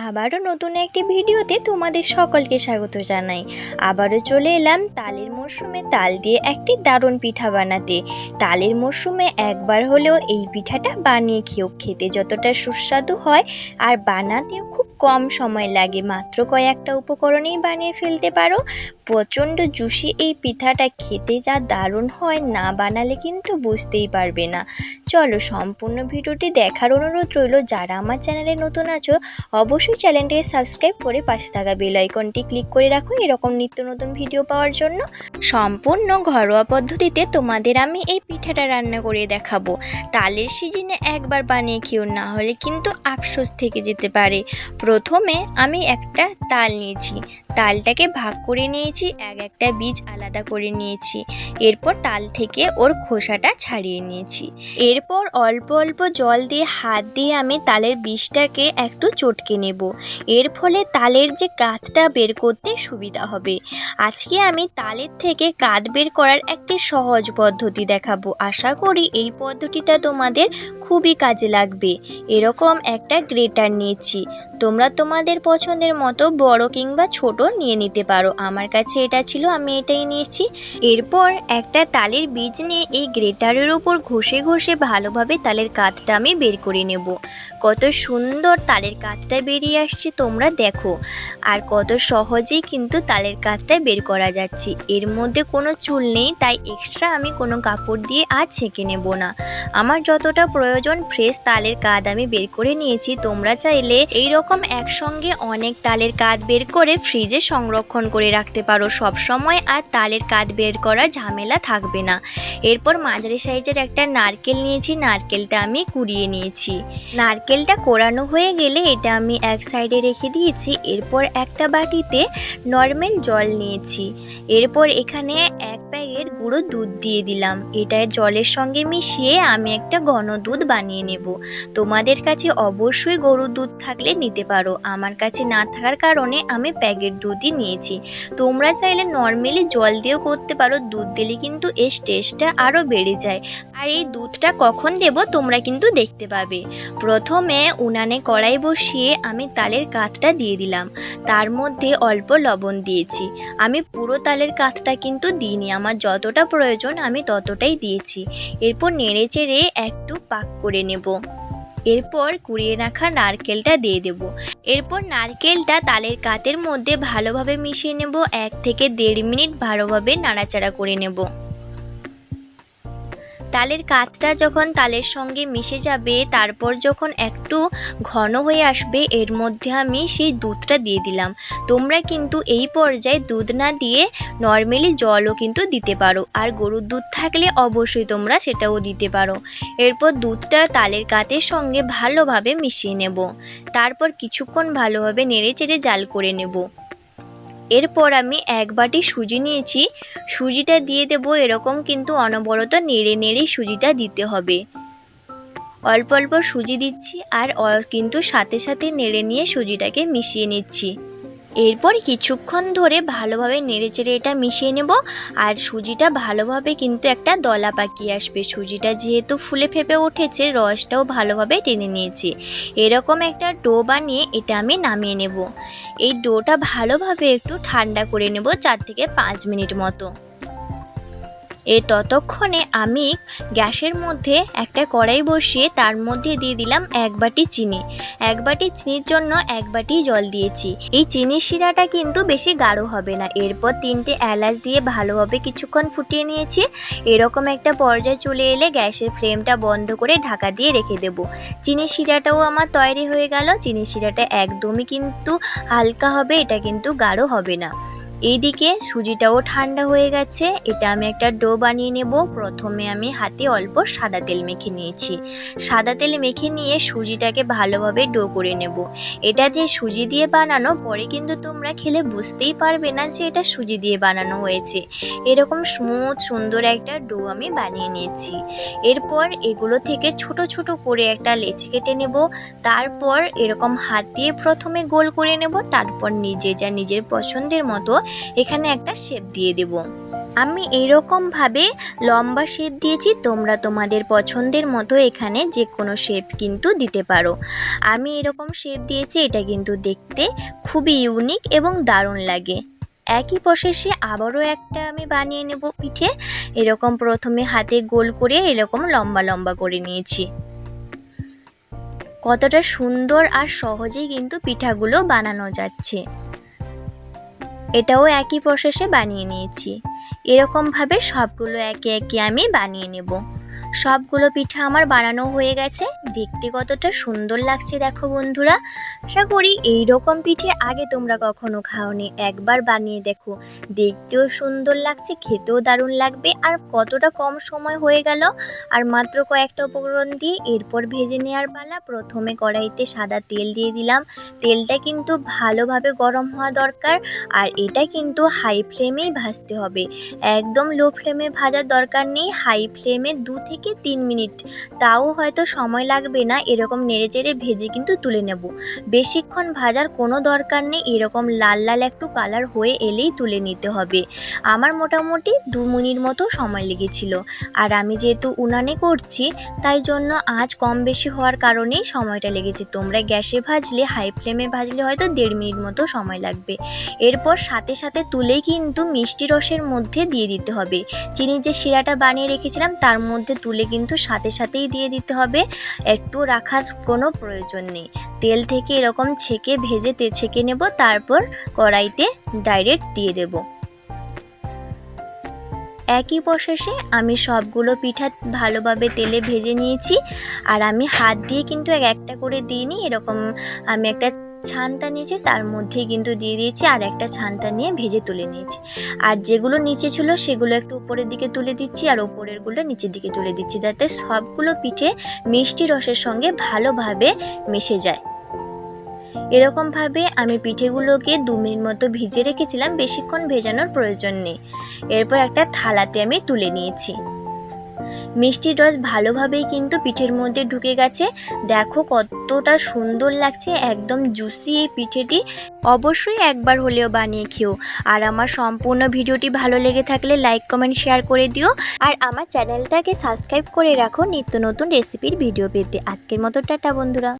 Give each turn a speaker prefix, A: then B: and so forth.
A: আবারও নতুন একটি ভিডিওতে তোমাদের সকলকে স্বাগত জানাই। আবারও চলে এলাম তালের মরশুমে তাল দিয়ে একটি দারুণ পিঠা বানাতে। তালের মরশুমে একবার হলেও এই পিঠাটা বানিয়ে খেয়েও খেতে যতটা সুস্বাদু হয় আর বানাতেও খুব কম সময় লাগে। মাত্র কয়েকটা উপকরণেই বানিয়ে ফেলতে পারো। প্রচণ্ড জুসি এই পিঠাটা খেতে যা দারুণ হয় না বানালে কিন্তু বুঝতেই পারবে না। চলো সম্পূর্ণ ভিডিওটি দেখার অনুরোধ রইল। যারা আমার চ্যানেলে নতুন আছো, অবশ্যই চ্যানেলটিকে সাবস্ক্রাইব করে পাশে থাকা বেল আইকনটি ক্লিক করে রাখো এরকম নিত্য নতুন ভিডিও পাওয়ার জন্য। সম্পূর্ণ ঘরোয়া পদ্ধতিতে তোমাদের আমি এই পিঠাটা রান্না করে দেখাবো। তালের সিজনে একবার বানিয়ে খেও, না হলে কিন্তু আফসোস থেকে যেতে পারে। প্রথমে আমি একটা তাল নিয়েছি। তালটাকে ভাগ করে নিয়েছি, এক একটা বীজ আলাদা করে নিয়েছি। এরপর তাল থেকে ওর খোসাটা ছাড়িয়ে নিয়েছি। এরপর অল্প অল্প জল দিয়ে, হাত দিয়ে আমি তালের বীজটাকে একটু চটকে নেব। এর ফলে তালের যে কাঁধটা বের করতে সুবিধা হবে। আজকে আমি তালের থেকে কাঁধ বের করার একটি সহজ পদ্ধতি দেখাবো। আশা করি এই পদ্ধতিটা তোমাদের খুবই কাজে লাগবে। এরকম একটা গ্রেটার নিয়েছি। তোমরা তোমাদের পছন্দের মতো বড় কিংবা ছোট নিয়ে নিতে পারো। আমার কাছে এটা ছিল, আমি এটাই নিয়েছি। এরপর একটা তালের বীজ নিয়ে এই গ্রেটারের ওপর ঘষে ঘষে ভালোভাবে তালের কাঠটা আমি বের করে নেব। কত সুন্দর তালের কাঠটা বেরিয়ে আসছে তোমরা দেখো। আর কত সহজেই কিন্তু তালের কাঠটা বের করা যাচ্ছে। এর মধ্যে কোনো চুল নেই, তাই এক্সট্রা আমি কোনো কাপড় দিয়ে আর ছেঁকে নেব না। আমার যতটা প্রয়োজন ফ্রেশ তালের কাঠ আমি বের করে নিয়েছি। তোমরা চাইলে এই রকম একসঙ্গে অনেক তালের কাঠ বের করে ফ্রিজে সংরক্ষণ করে রাখতে পারো সব সময় আর তালের কাঠ বের করার ঝামেলা থাকবে না। এরপর মাঝারি সাইজের একটা নারকেল নিয়েছি, নারকেলটা আমি কুড়িয়ে নিয়েছি। নারকেলটা কোরানো হয়ে গেলে এটা আমি এক সাইডে রেখে দিয়েছি, এরপর একটা বাটিতে নর্মাল জল নিয়েছি। এরপর এখানে এক প্যাকেট গুঁড়ো দুধ দিয়ে দিলাম। এটা জলের সঙ্গে মিশিয়ে আমি একটা ঘন দুধ বানিয়ে নেব। তোমাদের কাছে অবশ্যই গরুর দুধ থাকলে নিতে পারো। আমার কাছে না থাকার কারণে আমি প্যাকেট দুধই নিয়েছি। তোমরা চাইলে নর্মালি জল দিয়েও করতে পারো, দুধ দিলে কিন্তু এর টেস্টটা আরও বেড়ে যায়। আর এই দুধটা কখন দেব তোমরা কিন্তু দেখতে পাবে। প্রথমে উনানে কড়াই বসিয়ে আমি তালের কাঠটা দিয়ে দিলাম। তার মধ্যে অল্প লবণ দিয়েছি। আমি পুরো তালের কাঠটা কিন্তু দিইনি, আমার যতটা প্রয়োজন আমি ততটাই দিয়েছি। এরপর নেড়ে চেড়ে একটু পাক করে নেব। এরপর কুড়িয়ে রাখা নারকেলটা দিয়ে দেব। এরপর নারকেলটা তালের কাতের মধ্যে ভালোভাবে মিশিয়ে নেব। এক থেকে দেড় মিনিট ভালোভাবে নাড়াচাড়া করে নেব। তালের কাতটা যখন তালের সঙ্গে মিশে যাবে, তারপর যখন একটু ঘন হয়ে আসবে, এর মধ্যে আমি সেই দুধটা দিয়ে দিলাম। তোমরা কিন্তু এই পর্যায়ে দুধ না দিয়ে নর্মালি জলও কিন্তু দিতে পারো, আর গরুর দুধ থাকলে অবশ্যই তোমরা সেটাও দিতে পারো। এরপর দুধটা তালের কাতের সঙ্গে ভালোভাবে মিশিয়ে নেব। তারপর কিছুক্ষণ ভালোভাবে নেড়ে চেড়ে জাল করে নেব। এরপর আমি এক বাটি সুজি নিয়েছি। সুজিটা দিয়ে দেব এরকম কিন্তু অনবরত নেড়ে নেড়েই সুজিটা দিতে হবে। অল্প অল্প সুজি দিচ্ছি আর কিন্তু সাথে সাথে নেড়ে নিয়ে সুজিটাকে মিশিয়ে নিচ্ছি। এরপর কিছুক্ষণ ধরে ভালোভাবে নেড়ে চেড়ে এটা মিশিয়ে নেব, আর সুজিটা ভালোভাবে কিন্তু একটা দলা পাকিয়ে আসবে। সুজিটা যেহেতু ফুলে ফেপে উঠেছে, রসটাও ভালোভাবে টেনে নিয়েছি। এরকম একটা ডো বানিয়ে এটা আমি নামিয়ে নেব। এই ডোটা ভালোভাবে একটু ঠান্ডা করে নেব চার থেকে পাঁচ মিনিট মতো। এ ততক্ষণে আমি গ্যাসের মধ্যে একটা কড়াই বসিয়ে তার মধ্যে দিয়ে দিলাম এক বাটি চিনি। এক বাটি চিনির জন্য এক বাটি জল দিয়েছি। এই চিনির শিরাটা কিন্তু বেশি গাঢ় হবে না। এরপর তিনটে এলাচ দিয়ে ভালোভাবে কিছুক্ষণ ফুটিয়ে নিয়েছি। এরকম একটা পর্যায়ে চলে এলে গ্যাসের ফ্লেমটা বন্ধ করে ঢাকা দিয়ে রেখে দেব। চিনির শিরাটাও আমার তৈরি হয়ে গেল। চিনির শিরাটা একদমই কিন্তু হালকা হবে, এটা কিন্তু গাঢ় হবে না। এইদিকে সুজিটাও ঠান্ডা হয়ে গেছে। এটা আমি একটা ডো বানিয়ে নেব। প্রথমে আমি হাতে অল্প সাদা তেল মেখে নিয়েছি। সাদা তেল মেখে নিয়ে সুজিটাকে ভালোভাবে ডো করে নেব। এটা যে সুজি দিয়ে বানানো, পরে কিন্তু তোমরা খেলে বুঝতেই পারবে না যে এটা সুজি দিয়ে বানানো হয়েছে। এরকম স্মুথ সুন্দর একটা ডো আমি বানিয়ে নিয়েছি। এরপর এগুলো থেকে ছোট ছোট করে একটা লেচি কেটে নেব। তারপর এরকম হাত দিয়ে প্রথমে গোল করে নেব। তারপর নিজে যা নিজের পছন্দের মতো এখানে একটা শেপ দিয়ে দেব। আমি এরকমভাবে লম্বা শেপ দিয়েছি, তোমরা তোমাদের পছন্দের মতো এখানে যে কোনো শেপ কিন্তু দিতে পারো। আমি এরকম শেপ দিয়েছি, এটা কিন্তু দেখতে খুবই ইউনিক এবং দারুণ লাগে। একই প্রসেসে আবারও একটা আমি বানিয়ে নেব পিঠে। এরকম প্রথমে হাতে গোল করে এরকম লম্বা লম্বা করে নিয়েছি। কতটা সুন্দর আর সহজেই কিন্তু পিঠাগুলো বানানো যাচ্ছে। এটাও একই প্রসেসে বানিয়ে নিয়েছি। এরকমভাবে সবগুলো একে একে আমি বানিয়ে নেব। সবগুলো পিঠা আমার বানানো হয়ে গেছে। দেখতে কতটা সুন্দর লাগছে, দেখো বন্ধুরা। আশা করি এই রকম পিঠে আগে তোমরা কখনো খাওনি। একবার বানিয়ে দেখো। দেখতেও সুন্দর লাগছে, খেতেও দারুণ লাগবে আর কতটা কম সময় হয়ে গেল। আর মাত্র কয়েকটা উপকরণ দিয়ে এরপর ভেজে নেওয়ার পালা। প্রথমে কড়াইতে সাদা তেল দিয়ে দিলাম। তেলটা কিন্তু ভালোভাবে গরম হওয়া দরকার আর এটা কিন্তু হাই ফ্লেমেই ভাজতে হবে। একদম লো ফ্লেমে ভাজার দরকার নেই। হাই ফ্লেমে দু থেকে তিন মিনিট। তাও হয়তো সময় লাগবে না এরকম নেড়ে চেড়ে ভেজে কিন্তু তুলে নেব। বেশিক্ষণ ভাজার কোনো দরকার নেই, এরকম লাল লাল একটু কালার হয়ে এলেই তুলে নিতে হবে। আমার মোটামুটি দু মিনিট মতো সময় লেগেছিল। আর আমি যেহেতু উনানে করছি, তাই জন্য আজ কম বেশি হওয়ার কারণেই সময়টা লেগেছে। তোমরা গ্যাসে ভাজলে হাই ফ্লেমে ভাজলে হয়তো দেড় মিনিট মতো সময় লাগবে। এরপর সাথে সাথে তুলেই কিন্তু মিষ্টি রসের মধ্যে দিয়ে দিতে হবে। চিনির যে শিরাটা বানিয়ে রেখেছিলাম, তার মধ্যে তুলে কিন্তু সাথে সাথেই দিয়ে দিতে হবে। একটু রাখার কোনো প্রয়োজন নেই। তেল থেকে এরকম ছেঁকে ভেজে তে ছেঁকে নেব, তারপর কড়াইতে ডাইরেক্ট দিয়ে দেব। একই প্রসেসে আমি সবগুলো পিঠা ভালোভাবে তেলে ভেজে নিয়েছি। আর আমি হাত দিয়ে কিন্তু এক একটা করে দিইনি। এরকম আমি একটা ছানটা নিয়েছি, তার মধ্যেই কিন্তু দিয়ে দিয়েছি আর একটা ছানটা নিয়ে ভেজে তুলে নিয়েছি। আর যেগুলো নিচে ছিল সেগুলো একটু উপরের দিকে তুলে দিচ্ছি আর ওপরেরগুলো নিচের দিকে তুলে দিচ্ছি যাতে সবগুলো পিঠে মিষ্টি রসের সঙ্গে ভালোভাবে মিশে যায়। এরকমভাবে আমি পিঠেগুলোকে দু মিনিট মতো ভিজে রেখেছিলাম, বেশিক্ষণ ভেজানোর প্রয়োজন নেই। এরপর একটা থালাতে আমি তুলে নিয়েছি। মিষ্টির রস ভালোভাবেই কিন্তু পিঠের মধ্যে ঢুকে গেছে। দেখো কতটা সুন্দর লাগছে, একদম জুসি এই পিঠেটি। অবশ্যই একবার হলেও বানিয়ে খেও। আর আমার সম্পূর্ণ ভিডিওটি ভালো লেগে থাকলে লাইক কমেন্ট শেয়ার করে দিও। আর আমার চ্যানেলটাকে সাবস্ক্রাইব করে রাখো নিত্য নতুন রেসিপির ভিডিও পেতে। আজকের মতো টাটা বন্ধুরা।